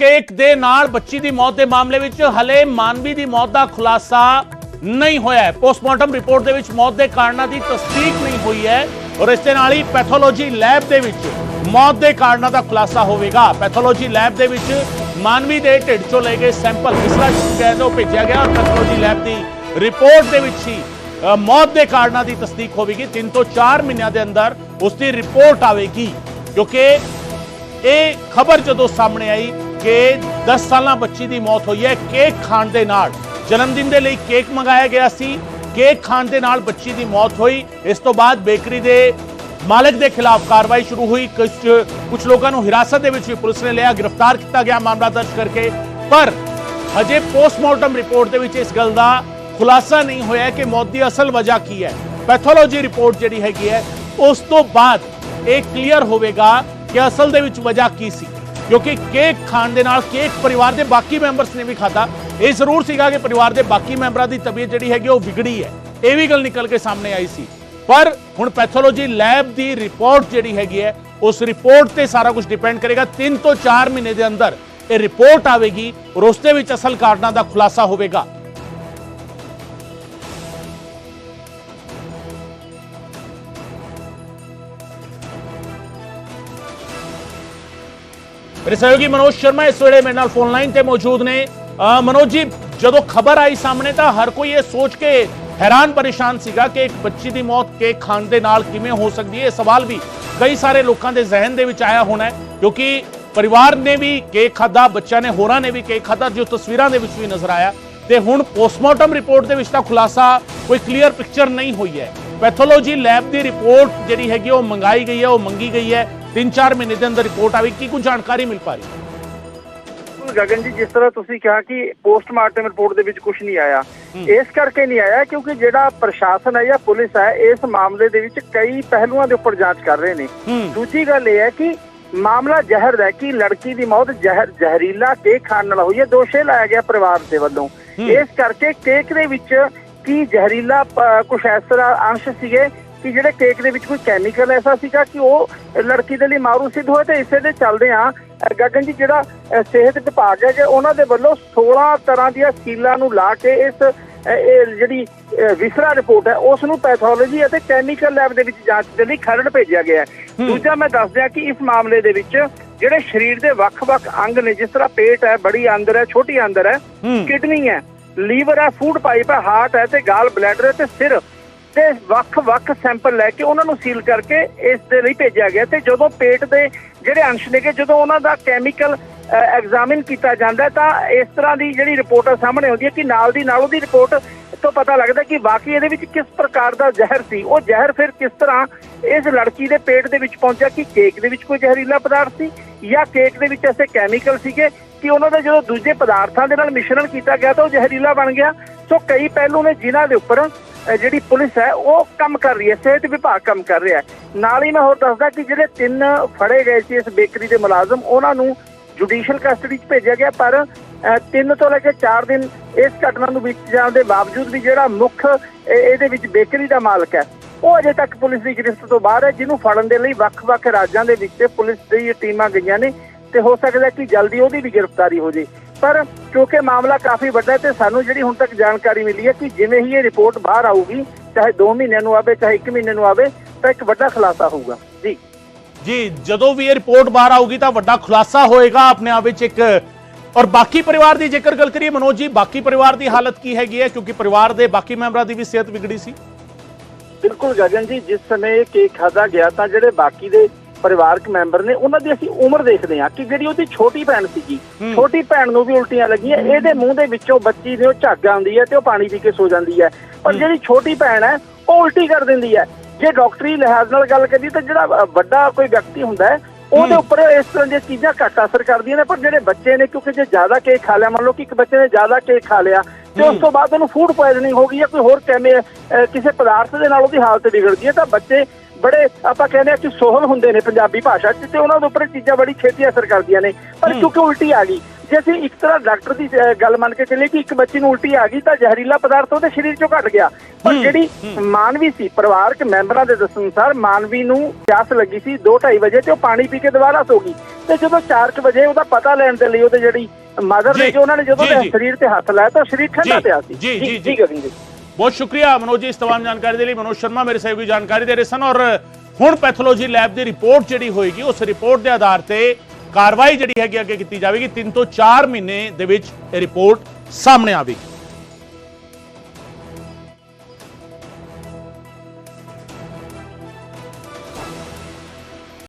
Cake ਦੇ ਨਾਲ ਬੱਚੀ ਦੀ ਮੌਤ ਦੇ ਮਾਮਲੇ ਵਿੱਚ ਹਲੇ ਮਾਨਵੀ ਦੀ ਮੌਤ ਦਾ ਖੁਲਾਸਾ ਨਹੀਂ ਹੋਇਆ ਹੈ। ਪੋਸਟਮਾਰਟਮ ਰਿਪੋਰਟ ਦੇ ਵਿੱਚ ਮੌਤ ਦੇ ਕਾਰਨਾਂ ਦੀ ਤਸਦੀਕ ਨਹੀਂ ਹੋਈ ਹੈ ਔਰ ਇਸ ਦੇ ਨਾਲ ਹੀ ਪੈਥੋਲੋਜੀ ਲੈਬ ਦੇ ਵਿੱਚ ਮੌਤ ਦੇ ਕਾਰਨਾਂ ਦਾ ਖੁਲਾਸਾ ਹੋਵੇਗਾ। ਪੈਥੋਲੋਜੀ ਲੈਬ ਦੇ ਵਿੱਚ ਮਾਨਵੀ ਦੇ ਢਿੱਡ ਚੋਂ ਲਏ ਗਏ ਸੈਂਪਲ ਪਿਛਲਾ ਸ਼ਿਕਾਇਤ ਉਹ ਭੇਜਿਆ ਗਿਆ, ਔਰ ਪੈਥੋਲੋਜੀ ਲੈਬ ਦੀ ਰਿਪੋਰਟ ਦੇ ਵਿੱਚ ਹੀ ਮੌਤ ਦੇ ਕਾਰਨਾਂ ਦੀ ਤਸਦੀਕ ਹੋਵੇਗੀ। 3 ਤੋਂ 4 ਮਹੀਨਿਆਂ ਦੇ ਅੰਦਰ ਉਸ ਦੀ ਰਿਪੋਰਟ ਆਵੇਗੀ। ਕਿਉਂਕਿ ਇਹ ਖਬਰ ਜਦੋਂ ਸਾਹਮਣੇ ਆਈ ਕਿ 10 ਸਾਲਾਂ ਬੱਚੀ ਦੀ ਮੌਤ ਹੋਈ ਹੈ। ਕੇਕ ਖਾਣ ਦੇ ਨਾਲ ਜਨਮ ਦਿਨ ਦੇ ਲਈ ਕੇਕ ਮੰਗਾਇਆ ਗਿਆ ਸੀ। ਕੇਕ ਖਾਣ ਦੇ ਨਾਲ ਬੱਚੀ ਦੀ ਮੌਤ ਹੋਈ। ਇਸ ਤੋਂ ਬਾਅਦ ਬੇਕਰੀ ਦੇ ਮਾਲਕ ਦੇ ਖਿਲਾਫ ਕਾਰਵਾਈ ਸ਼ੁਰੂ ਹੋਈ। ਕੁਝ ਕੁਝ ਲੋਕਾਂ ਨੂੰ ਹਿਰਾਸਤ ਦੇ ਵਿੱਚ ਵੀ ਪੁਲਿਸ ਨੇ ਲਿਆ, ਗ੍ਰਿਫਤਾਰ ਕੀਤਾ ਗਿਆ ਮਾਮਲਾ ਦਰਜ ਕਰਕੇ। ਪਰ ਹਜੇ ਪੋਸਟਮਾਰਟਮ ਰਿਪੋਰਟ ਦੇ ਵਿੱਚ ਇਸ ਗੱਲ ਦਾ ਖੁਲਾਸਾ ਨਹੀਂ ਹੋਇਆ ਕਿ ਮੌਤ ਦੀ ਅਸਲ ਵਜ੍ਹਾ ਕੀ ਹੈ। ਪੈਥੋਲੋਜੀ ਰਿਪੋਰਟ ਜਿਹੜੀ ਹੈਗੀ ਹੈ, ਉਸ ਤੋਂ ਬਾਅਦ ਇਹ ਕਲੀਅਰ ਹੋਵੇਗਾ ਕਿ ਅਸਲ ਦੇ ਵਿੱਚ ਵਜ੍ਹਾ ਕੀ ਸੀ। ਕਿਉਂਕਿ ਕੇਕ ਖਾਣ ਦੇ ਨਾਲ ਕੇਕ ਪਰਿਵਾਰ ਦੇ ਬਾਕੀ ਮੈਂਬਰਸ ਨੇ ਵੀ ਖਾਦਾ ਇਹ ਜ਼ਰੂਰ ਸੀਗਾ ਕਿ ਪਰਿਵਾਰ ਦੇ ਬਾਕੀ ਮੈਂਬਰਾਂ ਦੀ ਤਬੀਅਤ ਜਿਹੜੀ ਹੈਗੀ ਉਹ ਵਿਗੜੀ ਹੈ। ਇਹ ਵੀ ਗੱਲ ਨਿਕਲ ਕੇ ਸਾਹਮਣੇ ਆਈ ਸੀ। ਪਰ ਹੁਣ ਪੈਥੋਲੋਜੀ ਲੈਬ ਦੀ ਰਿਪੋਰਟ ਜਿਹੜੀ ਹੈਗੀ ਹੈ, ਉਸ ਰਿਪੋਰਟ ਤੇ ਸਾਰਾ ਕੁਝ ਡਿਪੈਂਡ ਕਰੇਗਾ। 3 ਤੋਂ 4 ਮਹੀਨੇ ਦੇ ਅੰਦਰ ਇਹ ਰਿਪੋਰਟ ਆਵੇਗੀ। ਔਰ ਉਸ ਦੇ ਵਿੱਚ ਅਸਲ ਕਾਰਨਾਂ ਦਾ ਖੁਲਾਸਾ ਹੋਵੇਗਾ। ਮੇਰੇ ਸਹਿਯੋਗੀ ਮਨੋਜ ਸ਼ਰਮਾ ਇਸ ਵੇਲੇ ਮੇਰੇ ਨਾਲ ਫੋਨ ਲਾਈਨ ਤੇ ਮੌਜੂਦ ਨੇ। ਅਹ ਮਨੋਜ ਜੀ, ਜਦੋਂ ਖਬਰ ਆਈ ਸਾਹਮਣੇ ਤਾਂ ਹਰ ਕੋਈ ਇਹ ਸੋਚ ਕੇ ਹੈਰਾਨ ਪਰੇਸ਼ਾਨ ਸੀਗਾ ਕਿ ਇੱਕ ਬੱਚੀ ਦੀ ਮੌਤ ਕੇਕ ਖਾਣ ਦੇ ਨਾਲ ਕਿਵੇਂ ਹੋ ਸਕਦੀ ਹੈ? ਇਹ ਸਵਾਲ ਵੀ ਕਈ ਸਾਰੇ ਲੋਕਾਂ ਦੇ ਜ਼ਿਹਨ ਦੇ ਵਿੱਚ ਆਇਆ ਹੋਣਾ ਕਿਉਂਕਿ ਪਰਿਵਾਰ ਨੇ ਵੀ ਕੇਕ ਖਾਦਾ ਬੱਚਿਆਂ ਨੇ, ਹੋਰਾਂ ਨੇ ਵੀ ਕੇਕ ਖਾਦਾ ਜੋ ਤਸਵੀਰਾਂ ਦੇ ਵਿੱਚ ਵੀ ਨਜ਼ਰ ਆਇਆ। ਤੇ ਹੁਣ ਪੋਸਟਮਾਰਟਮ ਰਿਪੋਰਟ ਦੇ ਵਿੱਚ ਤਾਂ ਖੁਲਾਸਾ, ਕੋਈ ਕਲੀਅਰ ਪਿਕਚਰ ਨਹੀਂ ਹੋਈ ਹੈ। ਪੈਥੋਲੋਜੀ ਲੈਬ ਦੀ ਰਿਪੋਰਟ ਜਿਹੜੀ ਹੈਗੀ ਉਹ ਮੰਗਾਈ ਗਈ ਹੈ, ਉਹ ਮੰਗੀ ਗਈ ਹੈ। 3-4 ਮਹੀਨੇ ਦੇ ਅੰਦਰ ਰਿਪੋਰਟ ਆਵੇਗੀ ਕੀ ਕੁਝ ਜਾਣਕਾਰੀ ਮਿਲ ਪਾ ਰਹੀ? ਹੈ ਬਿਲਕੁਲ ਗਗਨ ਜੀ ਜਿਸ ਤਰ੍ਹਾਂ ਤੁਸੀਂ ਕਿਹਾ ਕਿ ਪੋਸਟਮਾਰਟਮ ਰਿਪੋਰਟ ਦੇ ਵਿੱਚ ਕੁਝ ਨਹੀਂ ਆਇਆ। ਇਸ ਕਰਕੇ ਨਹੀਂ ਆਇਆ ਕਿਉਂਕਿ ਜਿਹੜਾ ਪ੍ਰਸ਼ਾਸਨ ਹੈ ਜਾਂ ਪੁਲਿਸ ਹੈ ਇਸ ਮਾਮਲੇ ਦੇ ਵਿੱਚ ਕਈ ਪਹਿਲੂਆਂ ਦੇ ਉੱਪਰ ਜਾਂਚ ਕਰ ਰਹੇ ਨੇ। ਦੂਜੀ ਗੱਲ ਇਹ ਹੈ ਕਿ ਮਾਮਲਾ ਜ਼ਹਿਰ ਦਾ ਹੈ ਕਿ ਲੜਕੀ ਦੀ ਮੌਤ ਜ਼ਹਿਰ ਜ਼ਹਿਰੀਲਾ ਕੇਕ ਖਾਣ ਨਾਲ ਹੋਈ ਹੈ ਦੋਸ਼ੇ ਲਾਇਆ ਗਿਆ ਪਰਿਵਾਰ ਦੇ ਵੱਲੋਂ। ਇਸ ਕਰਕੇ ਕੇਕ ਦੇ ਵਿੱਚ ਕੀ ਜ਼ਹਿਰੀਲਾ ਕੁਛ ਇਸ ਤਰ੍ਹਾਂ ਅੰਸ਼ ਸੀਗੇ ਕਿ ਜਿਹੜੇ ਕੇਕ ਦੇ ਵਿੱਚ ਕੋਈ ਕੈਮੀਕਲ ਐਸਾ ਸੀਗਾ ਕਿ ਉਹ ਲੜਕੀ ਦੇ ਲਈ ਮਾਰੂ ਸਿੱਧ ਹੋਏ ਤੇ ਇਸੇ ਦੇ ਚੱਲਦੇ ਆ। ਗਗਨ ਜੀ ਜਿਹੜਾ ਸਿਹਤ ਵਿਭਾਗ ਹੈ ਕਿ ਉਹਨਾਂ ਦੇ ਵੱਲੋਂ 16 ਤਰ੍ਹਾਂ ਦੀਆਂ ਸੀਲਾਂ ਨੂੰ ਲਾ ਕੇ ਇਸ ਇਹ ਜਿਹੜੀ ਵਿਸਰਾ ਰਿਪੋਰਟ ਹੈ ਉਸ ਨੂੰ ਪੈਥੋਲੋਜੀ ਅਤੇ ਕੈਮੀਕਲ ਲੈਬ ਦੇ ਵਿੱਚ ਜਾਂਚ ਦੇ ਲਈ ਖਰੜ ਭੇਜਿਆ ਗਿਆ ਹੈ। ਦੂਜਾ ਮੈਂ ਦੱਸ ਦਿਆਂ ਕਿ ਇਸ ਮਾਮਲੇ ਦੇ ਵਿੱਚ ਜਿਹੜੇ ਸਰੀਰ ਦੇ ਵੱਖ-ਵੱਖ ਅੰਗ ਨੇ ਜਿਸ ਤਰ੍ਹਾਂ ਪੇਟ ਹੈ ਬੜੀ ਅੰਦਰ ਹੈ ਛੋਟੀ ਅੰਦਰ ਹੂੰ। ਕਿਡਨੀ ਹੈ ਲੀਵਰ ਹੈ ਫੂਡ ਪਾਈਪ ਹੈ ਹਾਰਟ ਹੈ ਤੇ ਗਾਲ ਬਲੈਡਰ ਹੈ ਤੇ ਸਿਰ। ਤੇ ਵੱਖ-ਵੱਖ ਸੈਂਪਲ ਲੈ ਕੇ ਉਹਨਾਂ ਨੂੰ ਸੀਲ ਕਰਕੇ ਇਸ ਦੇ ਲਈ ਭੇਜਿਆ ਗਿਆ ਤੇ ਜਦੋਂ ਪੇਟ ਦੇ ਜਿਹੜੇ ਅੰਸ਼ ਨੇਗੇ, ਜਦੋਂ ਉਹਨਾਂ ਦਾ ਕੈਮੀਕਲ ਐਗਜ਼ਾਮਿਨ ਕੀਤਾ ਜਾਂਦਾ ਤਾਂ ਇਸ ਤਰ੍ਹਾਂ ਦੀ ਜਿਹੜੀ ਰਿਪੋਰਟ ਆ ਸਾਹਮਣੇ ਆਉਂਦੀ ਹੈ ਕਿ ਨਾਲ ਦੀ ਨਾਲ ਉਹਦੀ ਰਿਪੋਰਟ ਤੋਂ ਪਤਾ ਲੱਗਦਾ ਕਿ ਵਾਕਈ ਇਹਦੇ ਵਿੱਚ ਕਿਸ ਪ੍ਰਕਾਰ ਦਾ ਜ਼ਹਿਰ ਸੀ। ਉਹ ਜ਼ਹਿਰ ਫਿਰ ਕਿਸ ਤਰ੍ਹਾਂ ਇਸ ਲੜਕੀ ਦੇ ਪੇਟ ਦੇ ਵਿੱਚ ਪਹੁੰਚਿਆ ਕਿ ਕੇਕ ਦੇ ਵਿੱਚ ਕੋਈ ਜ਼ਹਿਰੀਲਾ ਪਦਾਰਥ ਸੀ ਜਾਂ ਕੇਕ ਦੇ ਵਿੱਚ ਐਸੇ ਕੈਮੀਕਲ ਸੀਗੇ ਕਿ ਉਹਨਾਂ ਦਾ ਜਦੋਂ ਦੂਜੇ ਪਦਾਰਥਾਂ ਦੇ ਨਾਲ ਮਿਸ਼ਰਣ ਕੀਤਾ ਗਿਆ ਤਾਂ ਉਹ ਜ਼ਹਿਰੀਲਾ ਬਣ ਗਿਆ। ਸੋ ਕਈ ਪਹਿਲੂ ਨੇ ਜਿਨ੍ਹਾਂ ਦੇ ਉੱਪਰ ਜਿਹੜੀ ਪੁਲਿਸ ਹੈ, ਉਹ ਕੰਮ ਕਰ ਰਹੀ ਹੈ, ਸਿਹਤ ਵਿਭਾਗ ਕੰਮ ਕਰ ਰਿਹਾ ਹੈ। ਨਾਲ ਹੀ ਮੈਂ ਹੋਰ ਦੱਸਦਾ ਕਿ ਜਿਹੜੇ ਤਿੰਨ ਫੜੇ ਗਏ ਸੀ ਇਸ ਬੇਕਰੀ ਦੇ ਮੁਲਾਜ਼ਮ, ਉਹਨਾਂ ਨੂੰ ਜੁਡੀਸ਼ੀਅਲ ਕਸਟਡੀ 'ਚ ਭੇਜਿਆ ਗਿਆ, ਪਰ ਤਿੰਨ ਤੋਂ ਲੈ ਕੇ 4 ਦਿਨ ਇਸ ਘਟਨਾ ਨੂੰ ਵਿੱਚ ਜਾਣ ਦੇ ਬਾਵਜੂਦ ਵੀ ਜਿਹੜਾ ਮੁੱਖ ਇਹਦੇ ਵਿੱਚ ਬੇਕਰੀ ਦਾ ਮਾਲਕ ਹੈ, ਉਹ ਅਜੇ ਤੱਕ ਪੁਲਿਸ ਦੀ ਗ੍ਰਿਫਤ ਤੋਂ ਬਾਹਰ ਹੈ, ਜਿਹਨੂੰ ਫੜਨ ਦੇ ਲਈ ਵੱਖ-ਵੱਖ ਰਾਜਾਂ ਦੇ ਵਿੱਚ ਪੁਲਿਸ ਦੀ ਟੀਮਾਂ ਗਈਆਂ ਨੇ, ਤੇ ਹੋ ਸਕਦਾ ਕਿ ਜਲਦੀ ਉਹਦੀ ਵੀ ਗ੍ਰਿਫਤਾਰੀ ਹੋ ਜੇ। ਪਰ ਕਿਉਂਕਿ ਮਾਮਲਾ ਕਾਫੀ ਵੱਡਾ ਹੈ ਤੇ ਸਾਨੂੰ ਜਿਹੜੀ ਹੁਣ ਤੱਕ ਜਾਣਕਾਰੀ ਮਿਲੀ ਹੈ ਕਿ ਜਿਵੇਂ ਹੀ ਇਹ ਰਿਪੋਰਟ ਬਾਹਰ ਆਊਗੀ ਚਾਹੇ 2 ਮਹੀਨਿਆਂ ਨੂੰ ਆਵੇ ਚਾਹੇ 1 ਮਹੀਨੇ ਨੂੰ ਆਵੇ ਤਾਂ ਇੱਕ ਵੱਡਾ ਖੁਲਾਸਾ ਹੋਊਗਾ। ਜੀ। ਜੀ ਜਦੋਂ ਵੀ ਇਹ ਰਿਪੋਰਟ ਬਾਹਰ ਆਊਗੀ ਤਾਂ ਵੱਡਾ ਖੁਲਾਸਾ ਹੋਏਗਾ ਆਪਣੇ ਆਪ ਵਿੱਚ ਇੱਕ। ਔਰ ਬਾਕੀ ਪਰਿਵਾਰ ਦੀ ਜੇਕਰ ਗੱਲ ਕਰੀਏ ਮਨੋਜ ਜੀ ਬਾਕੀ ਪਰਿਵਾਰ ਦੀ ਹਾਲਤ ਕੀ ਹੈਗੀ ਹੈ? ਕਿਉਂਕਿ ਪਰਿਵਾਰ ਦੇ ਬਾਕੀ ਮੈਂਬਰਾਂ ਦੀ ਵੀ ਸਿਹਤ ਵਿਗੜੀ ਸੀ। ਬਿਲਕੁਲ ਗਗਨ ਜੀ ਜਿਸ ਸਮੇਂ ਇਹ ਕੇਕ ਖਾਦਾ ਗਿਆ ਤਾਂ ਜਿਹੜੇ ਬਾਕੀ ਦੇ ਪਰਿਵਾਰਕ ਮੈਂਬਰ ਨੇ ਉਹਨਾਂ ਦੀ ਅਸੀਂ ਉਮਰ ਦੇਖਦੇ ਹਾਂ ਕਿ ਜਿਹੜੀ ਉਹਦੀ ਛੋਟੀ ਭੈਣ ਸੀਗੀ। ਛੋਟੀ ਭੈਣ ਨੂੰ ਵੀ ਉਲਟੀਆਂ ਲੱਗੀਆਂ ਇਹਦੇ ਮੂੰਹ ਦੇ ਵਿੱਚੋਂ ਬੱਚੀ ਦੇ ਉਹ ਝੱਗ ਆਉਂਦੀ ਹੈ ਤੇ ਉਹ ਪਾਣੀ ਪੀ ਕੇ ਸੋ ਜਾਂਦੀ ਹੈ ਪਰ। ਜਿਹੜੀ ਛੋਟੀ ਭੈਣ ਹੈ ਉਹ ਉਲਟੀ ਕਰ ਦਿੰਦੀ ਹੈ ਜੇ ਡਾਕਟਰੀ ਲਿਹਾਜ਼ ਨਾਲ ਗੱਲ ਕਰੀਏ ਤਾਂ ਜਿਹੜਾ ਵੱਡਾ ਕੋਈ ਵਿਅਕਤੀ ਹੁੰਦਾ ਹੈ ਉਹਦੇ। ਉੱਪਰ ਇਸ ਤਰ੍ਹਾਂ ਦੀਆਂ ਚੀਜ਼ਾਂ ਘੱਟ ਅਸਰ ਕਰਦੀਆਂ ਨੇ ਪਰ ਜਿਹੜੇ ਬੱਚੇ ਨੇ ਕਿਉਂਕਿ ਜੇ ਜ਼ਿਆਦਾ ਕੇਕ ਖਾ ਲਿਆ ਮੰਨ ਲਓ ਕਿ ਇੱਕ ਬੱਚੇ ਨੇ ਜ਼ਿਆਦਾ ਕੇਕ ਖਾ ਲਿਆ ਤੇ। ਉਸ ਤੋਂ ਬਾਅਦ ਉਹਨੂੰ ਫੂਡ ਪੋਇਜ਼ਨਿੰਗ ਹੋ ਗਈ ਜਾਂ ਕੋਈ ਹੋਰ ਕੈਮੇ ਕਿਸੇ ਪਦਾਰਥ ਦੇ ਨਾਲ ਉਹਦੀ ਹਾਲਤ ਵਿਗੜਦੀ ਹੈ ਤਾਂ ਬੱਚੇ ਬੜੇ ਆਪਾਂ ਕਹਿੰਦੇ ਆ ਕਿ ਸੋਹਲ ਹੁੰਦੇ ਨੇ ਪੰਜਾਬੀ ਭਾਸ਼ਾ 'ਚ ਤੇ ਉਹਨਾਂ ਦੇ ਉੱਪਰ ਚੀਜ਼ਾਂ ਬੜੀ ਛੇਤੀ ਅਸਰ ਕਰਦੀਆਂ ਨੇ। ਪਰ। ਕਿਉਂਕਿ ਉਲਟੀ ਆ ਗਈ। ਜੇ ਅਸੀਂ ਇੱਕ ਤਰ੍ਹਾਂ ਡਾਕਟਰ ਦੀ ਗੱਲ ਮੰਨ ਕੇ ਚੱਲੇ ਕਿ ਇੱਕ ਬੱਚੀ ਨੂੰ ਉਲਟੀ ਆ ਗਈ ਤਾਂ ਜ਼ਹਿਰੀਲਾ ਪਦਾਰਥ ਉਹਦੇ ਸਰੀਰ ਚੋਂ ਘਟ ਗਿਆ। ਪਰ ਜਿਹੜੀ ਮਾਨਵੀ ਸੀ ਪਰਿਵਾਰਕ ਮੈਂਬਰਾਂ ਦੇ ਦੱਸਣ ਅਨੁਸਾਰ ਮਾਨਵੀ ਨੂੰ ਪਿਆਸ ਲੱਗੀ ਸੀ 2:30 ਵਜੇ ਤੇ ਉਹ ਪਾਣੀ ਪੀ ਕੇ ਦੁਬਾਰਾ ਸੋ ਗਈ। ਤੇ ਜਦੋਂ 4 ਵਜੇ ਉਹਦਾ ਪਤਾ ਲੈਣ ਦੇ ਲਈ ਉਹਦੇ ਜਿਹੜੀ ਮਦਰ ਜੀ, ਨੇ ਜੋ ਉਹਨਾਂ ਨੇ ਜਦੋਂ ਜੀ, ਉਹਦੇ ਜੀ। ਸਰੀਰ ਤੇ ਹੱਥ ਲਾਇਆ ਤਾਂ ਸਰੀਰ ਠੰਡਾ ਜੀ, ਪਿਆ ਸੀ ਜੀ, ਜੀ, ਜੀ। ਗਗਨ ਜੀ ਬਹੁਤ ਸ਼ੁਕਰੀਆ ਮਨੋਜ ਜੀ ਇਸ तमाम ਜਾਣਕਾਰੀ ਦੇ ਲਈ ਮਨੋਜ ਸ਼ਰਮਾ ਮੇਰੇ ਸਹਿਯੋਗੀ ਜਾਣਕਾਰੀ ਦੇ ਰਹੇ ਸਨ ਔਰ ਹੁਣ ਪੈਥੋਲੋਜੀ ਲੈਬ ਦੀ ਰਿਪੋਰਟ ਜਿਹੜੀ ਹੋਏਗੀ ਉਸ ਰਿਪੋਰਟ ਦੇ ਆਧਾਰ ਤੇ ਕਾਰਵਾਈ ਜਿਹੜੀ ਹੈਗੀ ਅੱਗੇ ਕੀਤੀ ਜਾਵੇਗੀ 3 ਤੋਂ 4 ਮਹੀਨੇ ਦੇ ਵਿੱਚ ਇਹ ਰਿਪੋਰਟ ਸਾਹਮਣੇ ਆਵੇਗੀ